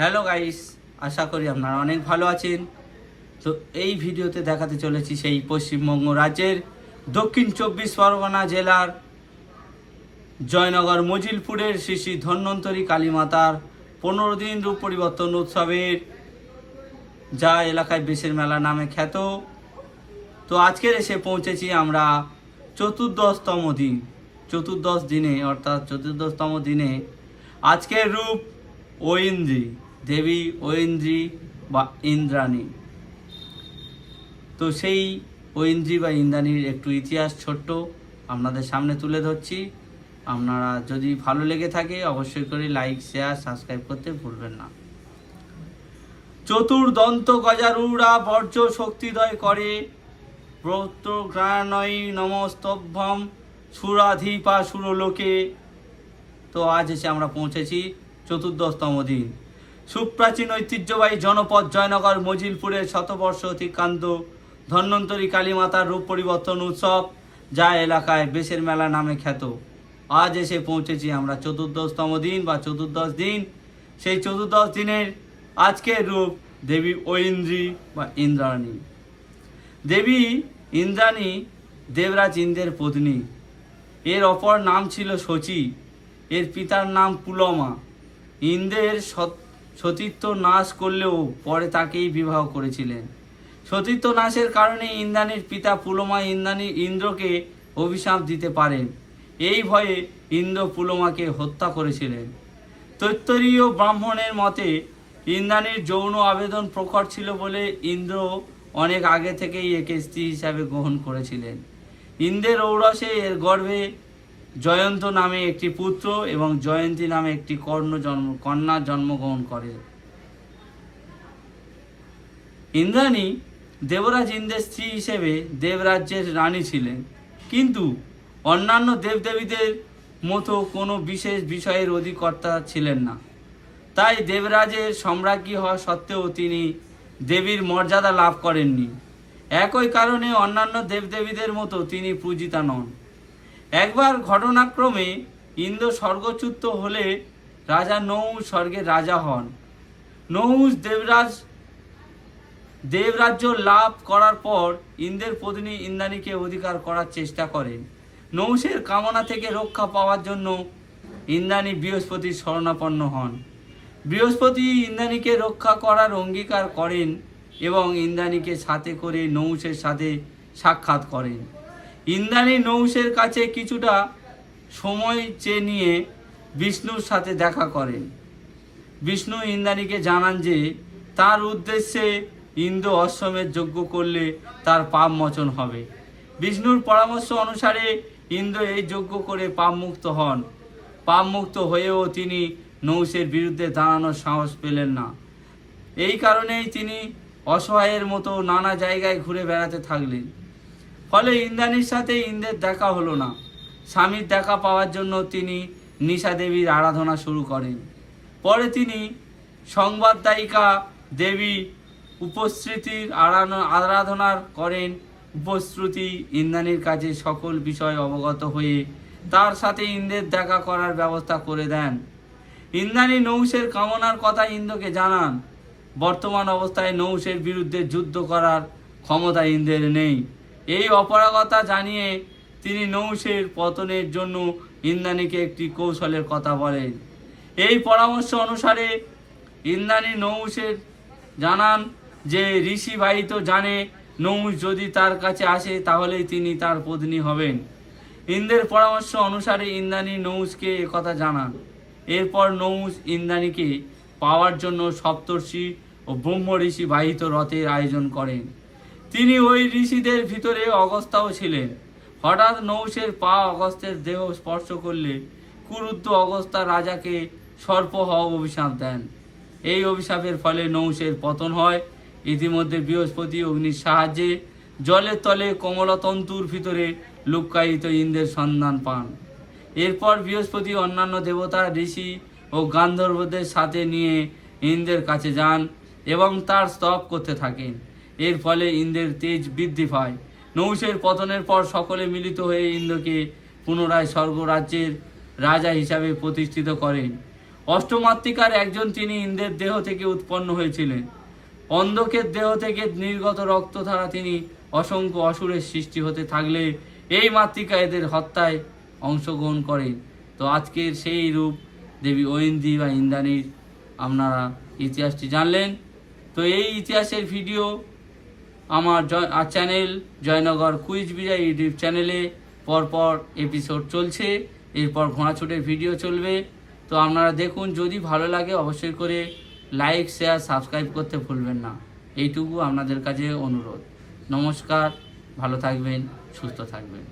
Hello guys, আশা করি আপনারা অনেক ভালো আছেন। তো এই ভিডিওতে দেখাতে চলেছি সেই পশ্চিমবঙ্গ রাজ্যের দক্ষিণ চব্বিশ পরগনা জেলার জয়নগর মজিলপুরের শ্রী শ্রী ধন্বন্তরী কালীমাতার পনেরো দিন রূপ পরিবর্তন উৎসবের, যা এলাকায় বেশের মেলা নামে খ্যাত। তো আজকের এসে পৌঁছেছি আমরা চতুর্দশতম দিন, চতুর্দশ দিনে, অর্থাৎ চতুর্দশতম দিনে আজকের রূপ ঐন্দ্রী দেবী ঐন্দ্রী বা ইন্দ্রাণী। তো সেই ঐন্দ্রী বা ইন্দ্রাণীর একটু ইতিহাস ছোট্ট আপনাদের সামনে তুলে ধরছি। আপনারা যদি ভালো লেগে থাকে অবশ্যই করে লাইক শেয়ার সাবস্ক্রাইব করতে ভুলবেন না। চতুর্দন্ত গজারুড়া বর্জ্য শক্তিদয় করে ব্রতগ্রাণয় নমস্তভ্যম সুরাধিপা সুরলোকে। তো আজ এসে আমরা পৌঁছেছি চতুর্দশতম দিন। সুপ্রাচীন ঐতিহ্যবাহী জনপদ জয়নগর মজিলপুরের শতবর্ষ অতিক্রান্ত ধন্বন্তরী কালীমাতার রূপ পরিবর্তন উৎসব যা এলাকায় বেশের মেলা নামে খ্যাত। আজ এসে পৌঁছেছি আমরা চতুর্দশতম দিন বা চতুর্দশ দিন। সেই চতুর্দশ দিনের আজকের রূপ দেবী ঐন্দ্রী বা ইন্দ্রাণী। দেবী ইন্দ্রাণী দেবরাজ ইন্দ্রের পত্নী। এর অপর নাম ছিল শচী। এর পিতার নাম পুলমা। ইন্দ্রের সত- সতীত্ব নাশ করলেও পরে তাকেই বিবাহ করেছিলেন। সতীত্ব নাশের কারণে ইন্দ্রাণীর পিতা পুলমা ইন্দ্রাণী ইন্দ্রকে অভিশাপ দিতে পারেন। এই ভয়ে ইন্দ্র পুলমাকে হত্যা করেছিলেন। তৈত্তরীয় ব্রাহ্মণের মতে, ইন্দ্রাণীর যৌন আবেদন প্রখর ছিল বলে ইন্দ্র অনেক আগে থেকেই একে স্ত্রী হিসাবে গ্রহণ করেছিলেন। ইন্দ্রের ঔরসে এর গর্ভে জয়ন্ত নামে একটি পুত্র এবং জয়ন্তী নামে একটি কর্ণ জন্ম, কন্যা জন্মগ্রহণ করে। ইন্দ্রাণী দেবরাজ ইন্দ্রের স্ত্রী হিসেবে দেবরাজ্যের রানী ছিলেন। কিন্তু অন্যান্য দেবদেবীদের মতো কোনো বিশেষ বিষয়ের অধিকর্তা ছিলেন না। তাই দেবরাজের সম্রাজ্ঞী হওয়া সত্ত্বেও তিনি দেবীর মর্যাদা লাভ করেননি। একই কারণে অন্যান্য দেবদেবীদের মতো তিনি পূজিতা নন। একবার ঘটনাক্রমে ইন্দ্র স্বর্গচ্যুত হলে রাজা নৌষ স্বর্গের রাজা হন। নৌষ দেবরাজ, দেবরাজ্য লাভ করার পর ইন্দ্রের পত্নী ইন্দ্রাণীকে অধিকার করার চেষ্টা করেন। নৌসের কামনা থেকে রক্ষা পাওয়ার জন্য ইন্দ্রাণী বৃহস্পতির শরণাপন্ন হন। বৃহস্পতি ইন্দ্রাণীকে রক্ষা করার অঙ্গীকার করেন এবং ইন্দ্রাণীকে সাথে করে নৌসের সাথে সাক্ষাৎ করেন। ইন্দ্রাণী নৌষের কাছে কিছুটা সময় চেয়ে নিয়ে বিষ্ণুর সাথে দেখা করেন। বিষ্ণু ইন্দ্রাণীকে জানান যে, তার উদ্দেশ্যে ইন্দ্র অশ্বমের যজ্ঞ করলে তার পাপ মোচন হবে। বিষ্ণুর পরামর্শ অনুসারে ইন্দ্র এই যজ্ঞ করে পাপমুক্ত হন। পাপমুক্ত হয়েও তিনি নৌসের বিরুদ্ধে দাঁড়ানোর সাহস পেলেন না। এই কারণেই তিনি অসহায়ের মতো নানা জায়গায় ঘুরে বেড়াতে থাকলেন। ফলে ইন্দ্রাণীর সাথে ইন্দ্রের দেখা হলো না। স্বামীর দেখা পাওয়ার জন্য তিনি নিশা দেবীর আরাধনা শুরু করেন। পরে তিনি সংবাদদায়িকা দেবী আরাধনা আরাধনার করেন। উপশ্রুতি ইন্দ্রাণীর কাছে সকল বিষয় অবগত হয়ে তার সাথে ইন্দ্রের দেখা করার ব্যবস্থা করে দেন। ইন্দ্রাণী নৌসের কামনার কথা ইন্দ্রকে জানান। বর্তমান অবস্থায় নৌসের বিরুদ্ধে যুদ্ধ করার ক্ষমতা ইন্দ্রের নেই। এই অপারগতা জানিয়ে তিনি নৌসের পতনের জন্য ইন্দ্রাণীকে একটি কৌশলের কথা বলেন। এই পরামর্শ অনুসারে ইন্দ্রাণী নৌসের জানান যে, ঋষি ভাই তো জানে নৌস যদি তার কাছে আসে তাহলেই তিনি তার পত্নী হবেন। ইন্দ্রের পরামর্শ অনুসারে ইন্দ্রাণী নৌসকে কথা জানান। এরপর নৌস ইন্দ্রাণীকে পাওয়ার জন্য সপ্তর্ষি ও ব্রহ্ম ঋষি বাহিত রথের আয়োজন করেন। তিনি ওই ঋষিদের ভিতরে অগস্তাও ছিলেন। হঠাৎ নৌসের পা অগস্তের দেহ স্পর্শ করলে কুরুদ্ধ অগস্তা রাজাকে সর্প হওয়া অভিশাপ দেন। এই অভিশাপের ফলে নৌসের পতন হয়। ইতিমধ্যে বৃহস্পতি অগ্নির সাহায্যে জলের তলে কমলতন্তুর ভিতরে লুক্কায়িত ইন্দ্রের সন্ধান পান। এরপর বৃহস্পতি অন্যান্য দেবতা, ঋষি ও গান্ধর্বদের সাথে নিয়ে ইন্দ্রের কাছে যান এবং তার স্তব করতে থাকেন। এর ফলে ইন্দ্রের তেজ বৃদ্ধি পায়। নৌসের পতনের পর সকলে মিলিত হয়ে ইন্দ্রকে পুনরায় স্বর্গরাজ্যের রাজা হিসাবে প্রতিষ্ঠিত করেন। অষ্টমাত্রিকার একজন তিনি ইন্দ্রের দেহ থেকে উৎপন্ন হয়েছিলেন। অন্ধকের দেহ থেকে নির্গত রক্ত রক্তধারা তিনি অসংখ্য অসুরের সৃষ্টি হতে থাকলে এই মাতৃকা এদের হত্যায় অংশগ্রহণ করেন। তো আজকের সেই রূপ দেবী ঐন্দি বা ইন্দ্রাণীর আপনারা ইতিহাসটি জানলেন। তো এই ইতিহাসের ভিডিও আমার channel Joynagar quiz Bijoy YouTube চ্যানেলে পরপর এপিসোড চলছে। এরপর ঘোড়াছুটের ভিডিও চলবে। তো আপনারা দেখুন, যদি ভালো লাগে অবশ্যই করে লাইক শেয়ার সাবস্ক্রাইব করতে ভুলবেন না। এইটুকু আপনাদের কাছে অনুরোধ। নমস্কার, ভালো থাকবেন, সুস্থ থাকবেন।